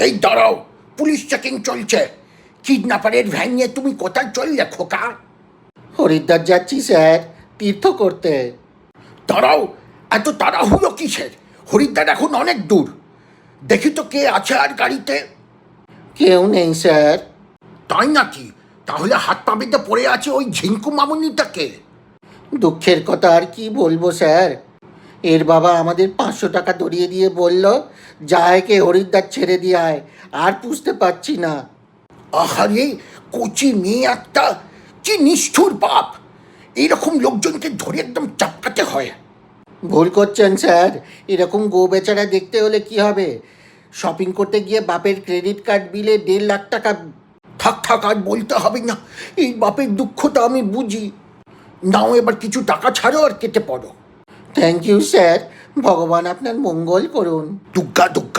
এই দাঁড়াও police checking চলছে। কিডন্যাপারের ভ্যান নিয়ে তুমি কোথায় চললে খোকা? হরিদ্বার যাচ্ছি স্যার। তীর্থ করতে। দাঁড়াও এত তাড়াহুড়ো কিসের? হরিদ্বার এখন অনেক দূর। দেখি তো কে আছে আর গাড়িতে। কেউ নেই স্যার। তাই নাকি? তাহলে হাত পা বেঁধে পড়ে আছে ওই ঝিঙ্কু মামুনিটাকে। দুঃখের কথা আর কি বলব স্যার? এর বাবা আমাদের পাঁচশো টাকা ধরিয়ে দিয়ে বলল যায়কে হরিদ্বার ছেড়ে দিয়ে আয়, আর পুষতে পারছি না। আহারে, কচি মেয়ে একটা, কি নিষ্ঠুর বাপ। এইরকম লোকজনকে ধরে একদম চাপকাতে হয়। ভুল করছেন স্যার, এরকম গো বেচারা দেখতে হলে কি হবে? শপিং করতে গিয়ে বাপের ক্রেডিট কার্ড বিলে দেড় লাখ টাকা থাক থাক, আর বলতে হবে না, এই বাপের দুঃখটা আমি বুঝি। নাও এবার কিছু টাকা ছাড়ো আর কেটে পড়ো। থ্যাংক ইউ স্যার ভগবান আপনার মঙ্গল করুন। দুগ্গা দুগ্গা।